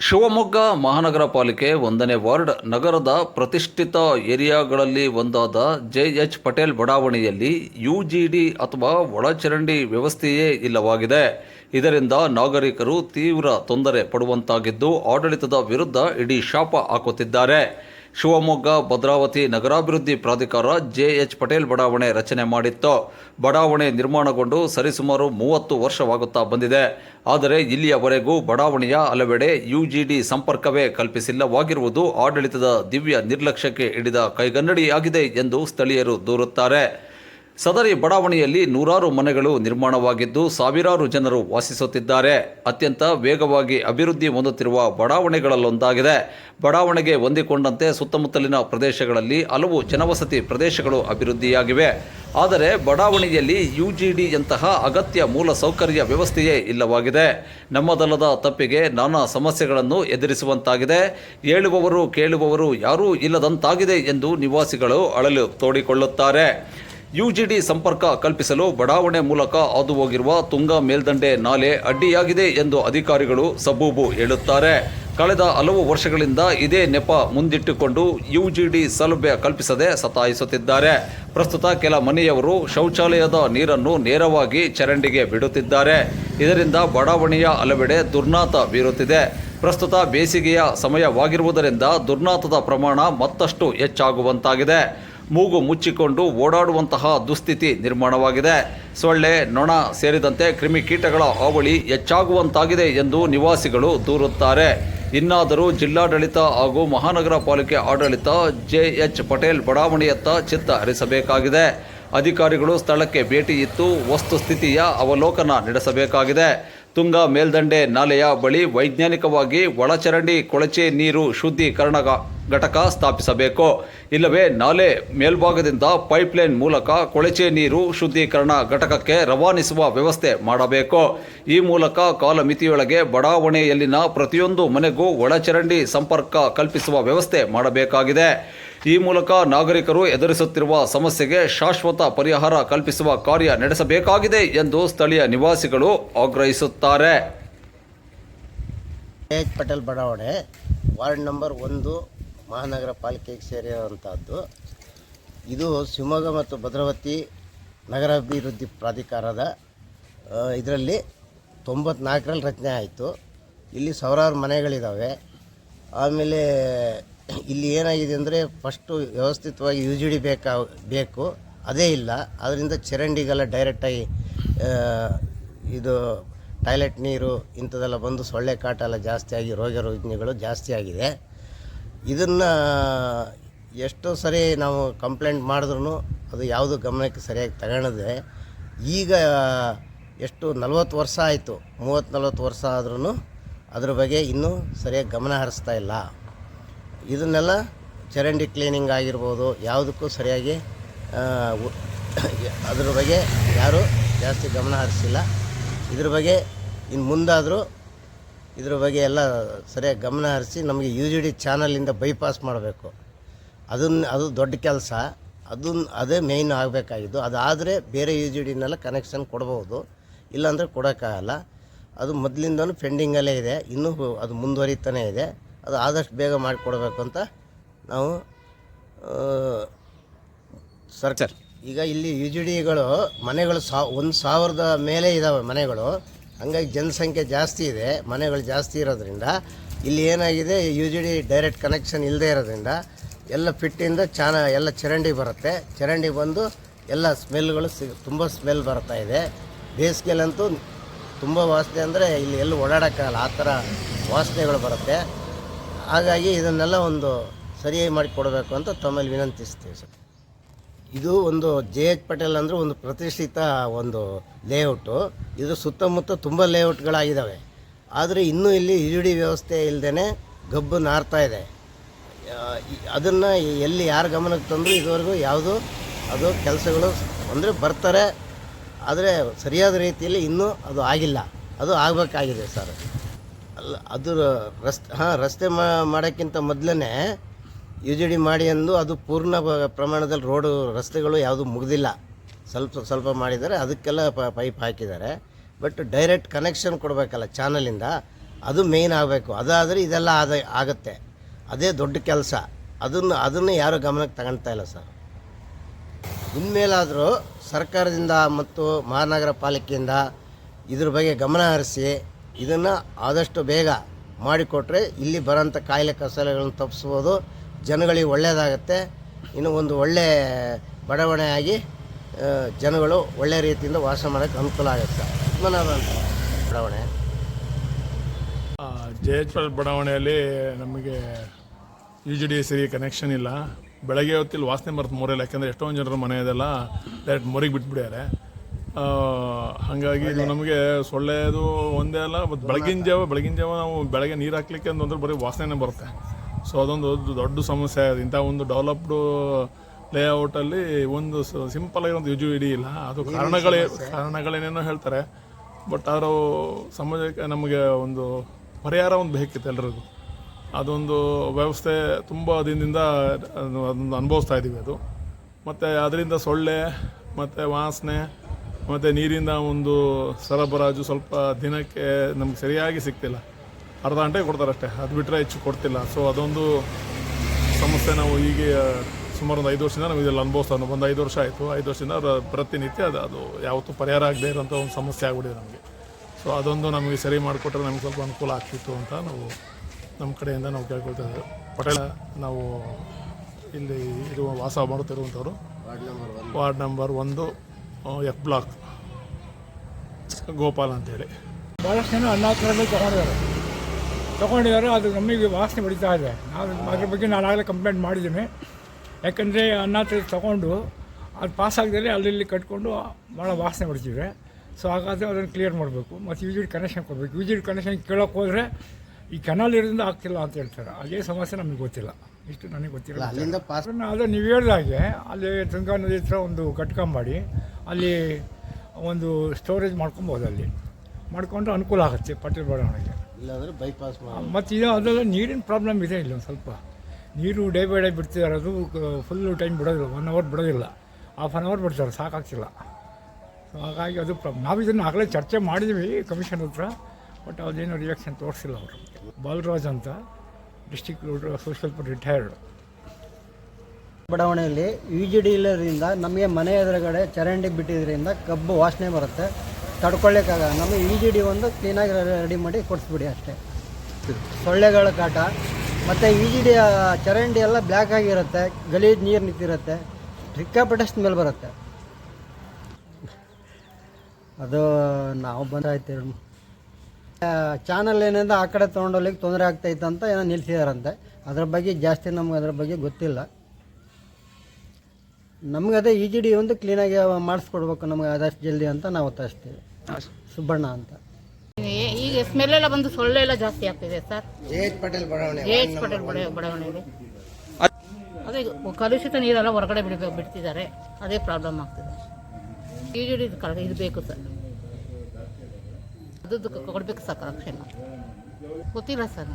ಶಿವಮೊಗ್ಗ ಮಹಾನಗರ ಪಾಲಿಕೆ ಒಂದನೇ ವಾರ್ಡ್ ನಗರದ ಪ್ರತಿಷ್ಠಿತ ಏರಿಯಾಗಳಲ್ಲಿ ಒಂದಾದ ಜೆ ಎಚ್ ಪಟೇಲ್ ಬಡಾವಣೆಯಲ್ಲಿ ಯು ಜಿ ಡಿ ಅಥವಾ ಒಳಚರಂಡಿ ವ್ಯವಸ್ಥೆಯೇ ಇಲ್ಲವಾಗಿದೆ. ಇದರಿಂದ ನಾಗರಿಕರು ತೀವ್ರ ತೊಂದರೆ ಪಡುವಂತಾಗಿದ್ದು ಆಡಳಿತದ ವಿರುದ್ಧ ಇಡೀ ಶಾಪ ಹಾಕುತ್ತಿದ್ದಾರೆ. ಶಿವಮೊಗ್ಗ, ಭದ್ರಾವತಿ ನಗರಾಭಿವೃದ್ಧಿ ಪ್ರಾಧಿಕಾರ ಜೆಎಚ್ ಪಟೇಲ್ ಬಡಾವಣೆ ರಚನೆ ಮಾಡಿತ್ತು. ಬಡಾವಣೆ ನಿರ್ಮಾಣಗೊಂಡು ಸರಿಸುಮಾರು ಮೂವತ್ತು ವರ್ಷವಾಗುತ್ತಾ ಬಂದಿದೆ. ಆದರೆ ಇಲ್ಲಿಯವರೆಗೂ ಬಡಾವಣೆಯ ಹಲವೆಡೆ ಯುಜಿಡಿ ಸಂಪರ್ಕವೇ ಕಲ್ಪಿಸಿಲ್ಲವಾಗಿರುವುದು ಆಡಳಿತದ ದಿವ್ಯ ನಿರ್ಲಕ್ಷ್ಯಕ್ಕೆ ಹಿಡಿದ ಕೈಗನ್ನಡಿಯಾಗಿದೆ ಎಂದು ಸ್ಥಳೀಯರು ದೂರುತ್ತಾರೆ. ಸದರಿ ಬಡಾವಣೆಯಲ್ಲಿ ನೂರಾರು ಮನೆಗಳು ನಿರ್ಮಾಣವಾಗಿದ್ದು ಸಾವಿರಾರು ಜನರು ವಾಸಿಸುತ್ತಿದ್ದಾರೆ. ಅತ್ಯಂತ ವೇಗವಾಗಿ ಅಭಿವೃದ್ಧಿ ಹೊಂದುತ್ತಿರುವ ಬಡಾವಣೆಗಳಲ್ಲೊಂದಾಗಿದೆ. ಬಡಾವಣೆಗೆ ಹೊಂದಿಕೊಂಡಂತೆ ಸುತ್ತಮುತ್ತಲಿನ ಪ್ರದೇಶಗಳಲ್ಲಿ ಹಲವು ಜನವಸತಿ ಪ್ರದೇಶಗಳು ಅಭಿವೃದ್ಧಿಯಾಗಿವೆ. ಆದರೆ ಬಡಾವಣೆಯಲ್ಲಿ ಯು ಜಿ ಯುಜಿಡಿಯಂತಹ ಅಗತ್ಯ ಮೂಲ ಸೌಕರ್ಯ ವ್ಯವಸ್ಥೆಯೇ ಇಲ್ಲವಾಗಿದೆ. ನಮ್ಮದಲ್ಲದ ತಪ್ಪಿಗೆ ನಾನಾ ಸಮಸ್ಯೆಗಳನ್ನು ಎದುರಿಸುವಂತಾಗಿದೆ. ಹೇಳುವವರು ಕೇಳುವವರು ಯಾರೂ ಇಲ್ಲದಂತಾಗಿದೆ ಎಂದು ನಿವಾಸಿಗಳು ಅಳಲು ತೋಡಿಕೊಳ್ಳುತ್ತಾರೆ. ಯುಜಿಡಿ ಸಂಪರ್ಕ ಕಲ್ಪಿಸಲು ಬಡಾವಣೆ ಮೂಲಕ ಹಾದು ಹೋಗಿರುವ ತುಂಗಾ ಮೇಲ್ದಂಡೆ ನಾಲೆ ಅಡ್ಡಿಯಾಗಿದೆ ಎಂದು ಅಧಿಕಾರಿಗಳು ಸಬೂಬು ಹೇಳುತ್ತಾರೆ. ಕಳೆದ ಹಲವು ವರ್ಷಗಳಿಂದ ಇದೇ ನೆಪ ಮುಂದಿಟ್ಟುಕೊಂಡು ಯುಜಿಡಿ ಸೌಲಭ್ಯ ಕಲ್ಪಿಸದೆ ಸತಾಯಿಸುತ್ತಿದ್ದಾರೆ. ಪ್ರಸ್ತುತ ಕೆಲ ಮನೆಯವರು ಶೌಚಾಲಯದ ನೀರನ್ನು ನೇರವಾಗಿ ಚರಂಡಿಗೆ ಬಿಡುತ್ತಿದ್ದಾರೆ. ಇದರಿಂದ ಬಡಾವಣೆಯ ಹಲವೆಡೆ ದುರ್ನಾತ ಬೀರುತ್ತಿದೆ. ಪ್ರಸ್ತುತ ಬೇಸಿಗೆಯ ಸಮಯವಾಗಿರುವುದರಿಂದ ದುರ್ನಾತದ ಪ್ರಮಾಣ ಮತ್ತಷ್ಟು ಹೆಚ್ಚಾಗುವಂತಾಗಿದೆ. ಮೂಗು ಮುಚ್ಚಿಕೊಂಡು ಓಡಾಡುವಂತಹ ದುಸ್ಥಿತಿ ನಿರ್ಮಾಣವಾಗಿದೆ. ಸೊಳ್ಳೆ, ನೊಣ ಸೇರಿದಂತೆ ಕ್ರಿಮಿಕೀಟಗಳ ಹಾವಳಿ ಹೆಚ್ಚಾಗುವಂತಾಗಿದೆ ಎಂದು ನಿವಾಸಿಗಳು ದೂರುತ್ತಾರೆ. ಇನ್ನಾದರೂ ಜಿಲ್ಲಾಡಳಿತ ಹಾಗೂ ಮಹಾನಗರ ಪಾಲಿಕೆ ಆಡಳಿತ ಜೆ ಎಚ್ ಪಟೇಲ್ ಬಡಾವಣೆಯತ್ತ ಚಿತ್ತ ಹರಿಸಬೇಕಾಗಿದೆ. ಅಧಿಕಾರಿಗಳು ಸ್ಥಳಕ್ಕೆ ಭೇಟಿ ಇತ್ತು ವಸ್ತುಸ್ಥಿತಿಯ ಅವಲೋಕನ ನಡೆಸಬೇಕಾಗಿದೆ. ತುಂಗಾ ಮೇಲ್ದಂಡೆ ನಾಲೆಯ ಬಳಿ ವೈಜ್ಞಾನಿಕವಾಗಿ ಒಳಚರಂಡಿ ಕೊಳಚೆ ನೀರು ಶುದ್ಧೀಕರಣ ಘಟಕ ಸ್ಥಾಪಿಸಬೇಕು. ಇಲ್ಲವೇ ನಾಲೆ ಮೇಲ್ಭಾಗದಿಂದ ಪೈಪ್ಲೈನ್ ಮೂಲಕ ಕೊಳಚೆ ನೀರು ಶುದ್ಧೀಕರಣ ಘಟಕಕ್ಕೆ ರವಾನಿಸುವ ವ್ಯವಸ್ಥೆ ಮಾಡಬೇಕು. ಈ ಮೂಲಕ ಕಾಲಮಿತಿಯೊಳಗೆ ಬಡಾವಣೆಯಲ್ಲಿನ ಪ್ರತಿಯೊಂದು ಮನೆಗೂ ಒಳಚರಂಡಿ ಸಂಪರ್ಕ ಕಲ್ಪಿಸುವ ವ್ಯವಸ್ಥೆ ಮಾಡಬೇಕಾಗಿದೆ. ಈ ಮೂಲಕ ನಾಗರಿಕರು ಎದುರಿಸುತ್ತಿರುವ ಸಮಸ್ಯೆಗೆ ಶಾಶ್ವತ ಪರಿಹಾರ ಕಲ್ಪಿಸುವ ಕಾರ್ಯ ನಡೆಸಬೇಕಾಗಿದೆ ಎಂದು ಸ್ಥಳೀಯ ನಿವಾಸಿಗಳು ಆಗ್ರಹಿಸುತ್ತಾರೆ. ಪಟೇಲ್ ಬಡಾವಣೆ, ವಾರ್ಡ್ ನಂಬರ್ ಒಂದು ಮಹಾನಗರ ಪಾಲಿಕೆಗೆ ಸೇರಿರುವಂಥದ್ದು ಇದು ಶಿವಮೊಗ್ಗ ಮತ್ತು ಭದ್ರಾವತಿ ನಗರಾಭಿವೃದ್ಧಿ ಪ್ರಾಧಿಕಾರದ ಇದರಲ್ಲಿ ತೊಂಬತ್ನಾಲ್ಕರಲ್ಲಿ ರಚನೆ ಆಯಿತು. ಇಲ್ಲಿ ಸಾವಿರಾರು ಮನೆಗಳಿದ್ದಾವೆ ಆಮೇಲೆ ಇಲ್ಲಿ ಏನಾಗಿದೆ ಅಂದರೆ ಫಸ್ಟು ವ್ಯವಸ್ಥಿತವಾಗಿ ಯು ಜಿ ಡಿ ಬೇಕಾ, ಬೇಕು. ಅದೇ ಇಲ್ಲ. ಅದರಿಂದ ಚರಂಡಿಗೆಲ್ಲ ಡೈರೆಕ್ಟಾಗಿ ಇದು ಟಾಯ್ಲೆಟ್ ನೀರು ಇಂಥದ್ದೆಲ್ಲ ಬಂದು ಸೊಳ್ಳೆ ಕಾಟ ಎಲ್ಲ ಜಾಸ್ತಿಯಾಗಿ ರೋಗ ರುಜಿನಗಳು ಜಾಸ್ತಿ ಆಗಿದೆ. ಇದನ್ನು ಎಷ್ಟೋ ಸರಿ ನಾವು ಕಂಪ್ಲೇಂಟ್ ಮಾಡಿದ್ರು ಅದು ಯಾವುದು ಗಮನಕ್ಕೆ ಸರಿಯಾಗಿ ತಗೊಳ್ಳದೆ, ಈಗ ಎಷ್ಟು ನಲ್ವತ್ತು ವರ್ಷ ಆಯಿತು, ಮೂವತ್ತು ನಲ್ವತ್ತು ವರ್ಷ ಆದ್ರೂ ಅದ್ರ ಬಗ್ಗೆ ಇನ್ನೂ ಸರಿಯಾಗಿ ಗಮನ ಹರಿಸ್ತಾ ಇಲ್ಲ. ಇದನ್ನೆಲ್ಲ ಚರಂಡಿ ಕ್ಲೀನಿಂಗ್ ಆಗಿರ್ಬೋದು, ಯಾವುದಕ್ಕೂ ಸರಿಯಾಗಿ ಅದ್ರ ಬಗ್ಗೆ ಯಾರೂ ಜಾಸ್ತಿ ಗಮನ ಹರಿಸಿಲ್ಲ. ಇದ್ರ ಬಗ್ಗೆ ಇನ್ನು ಮುಂದಾದರೂ ಇದ್ರ ಬಗ್ಗೆ ಎಲ್ಲ ಸರಿಯಾಗಿ ಗಮನ ಹರಿಸಿ ನಮಗೆ ಯು ಜಿ ಡಿ ಚಾನಲಿಂದ ಬೈಪಾಸ್ ಮಾಡಬೇಕು. ಅದನ್ನ ಅದು ದೊಡ್ಡ ಕೆಲಸ. ಅದನ್ನ ಅದೇ ಮೇಯ್ನ್ ಆಗಬೇಕಾಗಿದ್ದು. ಅದಾದರೆ ಬೇರೆ ಯು ಜಿ ಡಿನೆಲ್ಲ ಕನೆಕ್ಷನ್ ಕೊಡ್ಬೋದು. ಇಲ್ಲಾಂದರೆ ಕೊಡೋಕ್ಕಾಗಲ್ಲ. ಅದು ಮೊದಲಿಂದನೂ ಪೆಂಡಿಂಗಲ್ಲೇ ಇದೆ. ಇನ್ನೂ ಅದು ಮುಂದುವರಿತಾನೇ ಇದೆ. ಅದು ಆದಷ್ಟು ಬೇಗ ಮಾಡಿಕೊಡ್ಬೇಕು ಅಂತ ನಾವು ಸರ್ಕಾರ ಈಗ ಇಲ್ಲಿ ಯು ಜಿ ಡಿಗಳು ಮನೆಗಳು ಸಾ ಒಂದು ಸಾವಿರದ ಮೇಲೆ ಇದ್ದಾವೆ ಮನೆಗಳು. ಹಂಗಾಗಿ ಜನಸಂಖ್ಯೆ ಜಾಸ್ತಿ ಇದೆ, ಮನೆಗಳು ಜಾಸ್ತಿ ಇರೋದ್ರಿಂದ. ಇಲ್ಲಿ ಏನಾಗಿದೆ U G D direct connection ಇಲ್ಲದೆ ಇರೋದ್ರಿಂದ ಎಲ್ಲ ಫಿಟ್ಟಿಂದ ಚಾನ, ಎಲ್ಲ ಚರಂಡಿ ಬರುತ್ತೆ. ಚರಂಡಿ ಬಂದು ಎಲ್ಲ ಸ್ಮೆಲ್ಗಳು ಸಿ ತುಂಬ ಸ್ಮೆಲ್ ಬರ್ತಾ ಇದೆ. ಬೇಸಿಗೆಯಲ್ಲಂತೂ ತುಂಬ ವಾಸನೆ ಅಂದರೆ ಇಲ್ಲಿ ಎಲ್ಲೂ ಓಡಾಡೋಕ್ಕಾಗಲ್ಲ, ಆ ಥರ ವಾಸನೆಗಳು ಬರುತ್ತೆ. ಹಾಗಾಗಿ ಇದನ್ನೆಲ್ಲ ಒಂದು ಸರಿಯಾಗಿ ಮಾಡಿಕೊಡಬೇಕು ಅಂತ ತಮ್ಮಲ್ಲಿ ವಿನಂತಿಸ್ತೀವಿ ಸರ್. ಇದು ಒಂದು ಜೆ ಎಚ್ ಪಟೇಲ್ ಅಂದರೆ ಒಂದು ಪ್ರತಿಷ್ಠಿತ ಒಂದು ಲೇಔಟು. ಇದು ಸುತ್ತಮುತ್ತ ತುಂಬ ಲೇಔಟ್ಗಳಾಗಿದ್ದಾವೆ ಆದರೆ ಇನ್ನೂ ಇಲ್ಲಿ ಇಡಿ ವ್ಯವಸ್ಥೆ ಇಲ್ಲದೇ ಗಬ್ಬು ನಾರ್ತಾ ಇದೆ. ಅದನ್ನು ಎಲ್ಲಿ ಯಾರು ಗಮನಕ್ಕೆ ತಂದರೂ ಇದುವರೆಗೂ ಯಾವುದು ಅದು ಕೆಲಸಗಳು ಅಂದರೆ ಬರ್ತಾರೆ. ಆದರೆ ಸರಿಯಾದ ರೀತಿಯಲ್ಲಿ ಇನ್ನೂ ಅದು ಆಗಿಲ್ಲ. ಅದು ಆಗಬೇಕಾಗಿದೆ ಸರ್. ಅಲ್ಲ, ಅದು ರಸ್ತೆ, ಹಾಂ, ರಸ್ತೆ ಮಾಡೋಕ್ಕಿಂತ ಮೊದಲೇ ಯು ಜಿ ಡಿ ಮಾಡಿ ಅಂದು ಅದು ಪೂರ್ಣ ಪ್ರಮಾಣದಲ್ಲಿ ರೋಡು ರಸ್ತೆಗಳು ಯಾವುದು ಮುಗಿದಿಲ್ಲ. ಸ್ವಲ್ಪ ಸ್ವಲ್ಪ ಮಾಡಿದ್ದಾರೆ. ಅದಕ್ಕೆಲ್ಲ ಪೈಪ್ ಹಾಕಿದ್ದಾರೆ. ಬಟ್ ಡೈರೆಕ್ಟ್ ಕನೆಕ್ಷನ್ ಕೊಡಬೇಕಲ್ಲ ಚಾನಲಿಂದ, ಅದು ಮೇಯ್ನ್ ಆಗಬೇಕು. ಅದಾದರೆ ಇದೆಲ್ಲ ಆದ, ಆಗುತ್ತೆ. ಅದೇ ದೊಡ್ಡ ಕೆಲಸ. ಅದನ್ನು ಅದನ್ನು ಯಾರೂ ಗಮನಕ್ಕೆ ತಗೊಳ್ತಾ ಇಲ್ಲ ಸರ್. ಇನ್ಮೇಲಾದರೂ ಸರ್ಕಾರದಿಂದ ಮತ್ತು ಮಹಾನಗರ ಪಾಲಿಕೆಯಿಂದ ಇದ್ರ ಬಗ್ಗೆ ಗಮನ ಹರಿಸಿ, ಇದನ್ನು ಆದಷ್ಟು ಬೇಗ ಮಾಡಿಕೊಟ್ರೆ ಇಲ್ಲಿ ಬರೋಂಥ ಕಾಯಿಲೆ ಕಸಲೆಗಳನ್ನು ತಪ್ಪಿಸ್ಬೋದು. ಜನಗಳಿಗೆ ಒಳ್ಳೆಯದಾಗತ್ತೆ. ಇನ್ನು ಒಂದು ಒಳ್ಳೆ ಬಡಾವಣೆಯಾಗಿ ಜನಗಳು ಒಳ್ಳೆ ರೀತಿಯಿಂದ ವಾಸ ಮಾಡೋಕ್ಕೆ ಅನುಕೂಲ ಆಗುತ್ತೆ. ಬಡಾವಣೆ. ಜೆ ಎಚ್ ಎಲ್ ಬಡಾವಣೆಯಲ್ಲಿ ನಮಗೆ ಯು ಜಿ ಡಿ ಸರಿ ಕನೆಕ್ಷನ್ ಇಲ್ಲ. ಬೆಳಗ್ಗೆ ಹೊತ್ತಿಲ್ಲಿ ವಾಸನೆ ಬರುತ್ತೆ ಮೋರಲ್ಲಿ, ಯಾಕಂದರೆ ಎಷ್ಟೊಂದು ಜನರ ಮನೆ ಇದೆಲ್ಲ ಡೈರೆಕ್ಟ್ ಮೋರಿಗೆ ಬಿಟ್ಬಿಡ್ಯಾರೆ ಹಾಗಾಗಿ ಇದು ನಮಗೆ ಸೊಳ್ಳೆದು ಒಂದೇ ಅಲ್ಲ ಮತ್ತು ಬೆಳಗಿನ ಜಾವ ಬೆಳಗಿನ ಜಾವ ನಾವು ಬೆಳಗ್ಗೆ ನೀರು ಹಾಕ್ಲಿಕ್ಕೆ ಅಂತಂದ್ರೆ ಬರೀ ವಾಸನೆ ಬರುತ್ತೆ. ಸೊ ಅದೊಂದು ದೊಡ್ಡ- ಸಮಸ್ಯೆ ಆಗಿದೆ ಇಂಥ ಒಂದು ಡೆವಲಪ್ಡು ಲೇಔಟಲ್ಲಿ ಒಂದು ಸಿಂಪಲ್ ಆಗಿ ಒಂದು ಯುಜು ಇಡೀ ಇಲ್ಲ. ಅದು ಕಾರಣಗಳೇ ಕಾರಣಗಳೇನೇನೋ ಹೇಳ್ತಾರೆ. ಬಟ್ ಅವರು ಸಮಾಜಕ್ಕೆ ನಮಗೆ ಒಂದು ಪರಿಹಾರ ಒಂದು ಬೇಕಿತ್ತು ಎಲ್ರಿಗೂ. ಅದೊಂದು ವ್ಯವಸ್ಥೆ ತುಂಬ ದಿನದಿಂದ ಅದು- ಅದೊಂದು ಅನುಭವಿಸ್ತಾ ಇದ್ದೀವಿ ಅದು. ಮತ್ತು ಅದರಿಂದ ಸೊಳ್ಳೆ ಮತ್ತು ವಾಸನೆ ಮತ್ತು ನೀರಿಂದ ಒಂದು ಸರಬರಾಜು ಸ್ವಲ್ಪ ದಿನಕ್ಕೆ ನಮ್ಗೆ ಸರಿಯಾಗಿ ಸಿಗ್ತಿಲ್ಲ. ಅರ್ಧ ಗಂಟೆಗೆ ಕೊಡ್ತಾರೆ ಅಷ್ಟೇ. ಅದು ಬಿಟ್ಟರೆ ಹೆಚ್ಚು ಕೊಡ್ತಿಲ್ಲ. ಸೊ ಅದೊಂದು ಸಮಸ್ಯೆ ನಾವು ಈಗ ಸುಮಾರು ಒಂದು ಐದು ವರ್ಷದಿಂದ ನಾವು ಇದೆಲ್ಲ ಅನುಭವಿಸ್ತಾ ಒಂದು ಐದು ವರ್ಷ ಆಯಿತು. ಐದು ವರ್ಷದಿಂದ ಪ್ರತಿನಿತ್ಯ ಅದು ಅದು ಯಾವತ್ತೂ ಪರಿಹಾರ ಆಗದೆ ಇರೋಂಥ ಒಂದು ಸಮಸ್ಯೆ ಆಗ್ಬಿಟ್ಟಿದೆ ನಮಗೆ. ಸೊ ಅದೊಂದು ನಮಗೆ ಸರಿ ಮಾಡಿಕೊಟ್ರೆ ನಮ್ಗೆ ಸ್ವಲ್ಪ ಅನುಕೂಲ ಆಗ್ತಿತ್ತು ಅಂತ ನಾವು ನಮ್ಮ ಕಡೆಯಿಂದ ನಾವು ಕೇಳ್ಕೊಳ್ತಾ ಇದ್ದೇವೆ. ಪಟೇಲ, ನಾವು ಇಲ್ಲಿ ಇರುವ ವಾಸ ಮಾಡುತ್ತಿರುವಂಥವ್ರು ವಾರ್ಡ್ ನಂಬರ್ ಒಂದು ಎಫ್ ಬ್ಲಾಕ್ ಗೋಪಾಲ್ ಅಂತೇಳಿ. ಭಾಳಷ್ಟು ಜನ ಅನ್ನ ಹತ್ರಲ್ಲೇ ತೊಗೊಂಡಿದ್ದಾರೆ. ತೊಗೊಂಡಿದ್ದಾರೆ ಅದು ನಮಗೆ ವಾಸನೆ ಹೊಡಿತಾ ಇದೆ. ನಾವು ಅದ್ರ ಬಗ್ಗೆ ನಾನು ಆಗಲೇ ಕಂಪ್ಲೇಂಟ್ ಮಾಡಿದ್ದೀನಿ. ಯಾಕಂದರೆ ಅನ್ನ ಹತ್ರ ತೊಗೊಂಡು ಅದು ಪಾಸ್ ಆಗದಲ್ಲಿ ಅಲ್ಲಿ ಇಲ್ಲಿ ಕಟ್ಕೊಂಡು ಭಾಳ ವಾಸನೆ ಹೊಡಿತಿದೆ ಸೊ ಹಾಗಾದರೆ ಅದನ್ನು ಕ್ಲಿಯರ್ ಮಾಡಬೇಕು. ಮತ್ತು ಯು ಜಿ ಕನೆಕ್ಷನ್ ಕೊಡಬೇಕು. ಯು ಜಿ ಕನೆಕ್ಷನ್ ಕೇಳೋಕೆ ಹೋದರೆ ಈ ಕೆನಲ್ ಇರೋದ್ರಿಂದ ಆಗ್ತಿಲ್ಲ ಅಂತ ಹೇಳ್ತಾರೆ. ಅದೇ ಸಮಸ್ಯೆ ನಮಗೆ ಗೊತ್ತಿಲ್ಲ. ಇಷ್ಟು ನನಗೆ ಗೊತ್ತಿಲ್ಲ. ಅಲ್ಲಿಂದ ಪಾಸ್ ಅದು ನೀವು ಹೇಳ್ದಾಗೆ ಅಲ್ಲಿ ತುಂಗಾ ನದಿ ಹತ್ರ ಒಂದು ಘಟಕ ಮಾಡಿ ಅಲ್ಲಿ ಒಂದು ಸ್ಟೋರೇಜ್ ಮಾಡ್ಕೊಬೋದು ಅಲ್ಲಿ. ಮಾಡಿಕೊಂಡ್ರೆ ಅನುಕೂಲ ಆಗುತ್ತೆ ಪಟೇಲ್ ಬಡಾವಣೆಗೆ. ಇಲ್ಲಾಂದರೆ ಬೈಪಾಸ್ ಮಾಡಿ. ಮತ್ತು ಇದು ಅದೆಲ್ಲ ನೀರಿನ ಪ್ರಾಬ್ಲಮ್ ಇದೆ ಇಲ್ಲ ಒಂದು ಸ್ವಲ್ಪ. ನೀರು ಡೇ ಬೈ ಡೇ ಬಿಡ್ತಿದ್ದಾರೆ ಅದು ಫುಲ್ಲು ಟೈಮ್ ಬಿಡೋದಿಲ್ಲ ಒನ್ ಅವರ್ ಬಿಡೋದಿಲ್ಲ. ಹಾಫ್ ಆನ್ ಅವರ್ ಬಿಡ್ತಾರೆ ಸಾಕಾಗ್ತಿಲ್ಲ. ಸೊ ಹಾಗಾಗಿ ಅದು ಪ್ರಾಬ್ಲಮ್ ನಾವು ಇದನ್ನು ಆಗಲೇ ಚರ್ಚೆ ಮಾಡಿದ್ವಿ ಕಮಿಷನ್ ಹತ್ರ ಬಟ್ ಅದೇನು ರಿಯಾಕ್ಷನ್ ತೋರಿಸಿಲ್ಲ ಅವರು. ಬಾಲರಾಜ್ ಅಂತ ಡಿಸ್ಟಿಕ್ ಸೋಷಿಯಲ್ ರಿಟೈರ್ಡ್ ಬಡಾವಣೆಯಲ್ಲಿ ಯು ಜಿ ಡಿ ಇಲ್ಲದ್ರಿಂದ ನಮಗೆ ಮನೆ ಎದುರುಗಡೆ ಚರಂಡಿ ಬಿಟ್ಟಿದ್ರಿಂದ ಕಬ್ಬು ವಾಸನೆ ಬರುತ್ತೆ. ತಡ್ಕೊಳ್ಳಿಕ್ಕಾಗಲ್ಲ. ನಮಗೆ ಇ ಜಿ ಡಿ ಒಂದು ಕ್ಲೀನಾಗಿ ರೆಡಿ ಮಾಡಿ ಕೊಡಿಸ್ಬಿಡಿ ಅಷ್ಟೇ. ಸೊಳ್ಳೆಗಳ ಕಾಟ. ಮತ್ತು ಇ ಜಿ ಡಿ ಚರಂಡಿ ಎಲ್ಲ ಬ್ಲ್ಯಾಕ್ ಆಗಿರುತ್ತೆ. ಗಲೀಜು ನೀರು ನಿಂತಿರುತ್ತೆ. ಸಿಕ್ಕಾಪಟ್ಟೆ ಮೇಲೆ ಬರುತ್ತೆ. ಅದು ನಾವು ಬಂದಾಯ್ತು ಚಾನಲ್ ಏನಿಂದ ಆ ಕಡೆ ತೊಗೊಂಡೋಗ್ಲಿಕ್ಕೆ ತೊಂದರೆ ಆಗ್ತೈತೆ ಅಂತ ಏನೋ ನಿಲ್ಸಿದಾರಂತೆ. ಅದ್ರ ಬಗ್ಗೆ ಜಾಸ್ತಿ ನಮ್ಗೆ ಅದ್ರ ಬಗ್ಗೆ ಗೊತ್ತಿಲ್ಲ. ನಮ್ಗೆ ಅದೇ ಇ ಜಿ ಡಿ ಒಂದು ಕ್ಲೀನಾಗಿ ಮಾಡಿಸ್ಕೊಡ್ಬೇಕು ನಮಗೆ ಆದಷ್ಟು ಜಲ್ದಿ ಅಂತ ನಾವು ಒತ್ತಾಯಿಸ್ತೀವಿ ಸುಬ್ಬಣ್ಣ ಅಂತ. ಈಗ ಸ್ಮೆಲ್ ಎಲ್ಲ ಬಂದು ಸೊಳ್ಳೆ ಎಲ್ಲ ಜಾಸ್ತಿ ಆಗ್ತಿದೆ ಸರ್. ಜೆ ಎಚ್ ಪಟೇಲ್ ಬಡಾವಣೆ ಜೆ ಎಚ್ ಪಟೇಲ್ ಬಡಾವಣೆಯಲ್ಲಿ ಅದೇ ಕಲುಷಿತ ನೀರೆಲ್ಲ ಹೊರಗಡೆ ಬಿಡಬೇಕು ಬಿಡ್ತಿದ್ದಾರೆ. ಅದೇ ಪ್ರಾಬ್ಲಮ್ ಆಗ್ತಿದೆ. ಇ ಜಿ ಡಿ ಕರೆಕ್ಟ್ ಇದು ಬೇಕು ಸರ್. ಅದು ಕೊಡಬೇಕು ಸರ್ ಕರೆಕ್ಷನ್ ಗೊತ್ತಿಲ್ಲ ಸರ್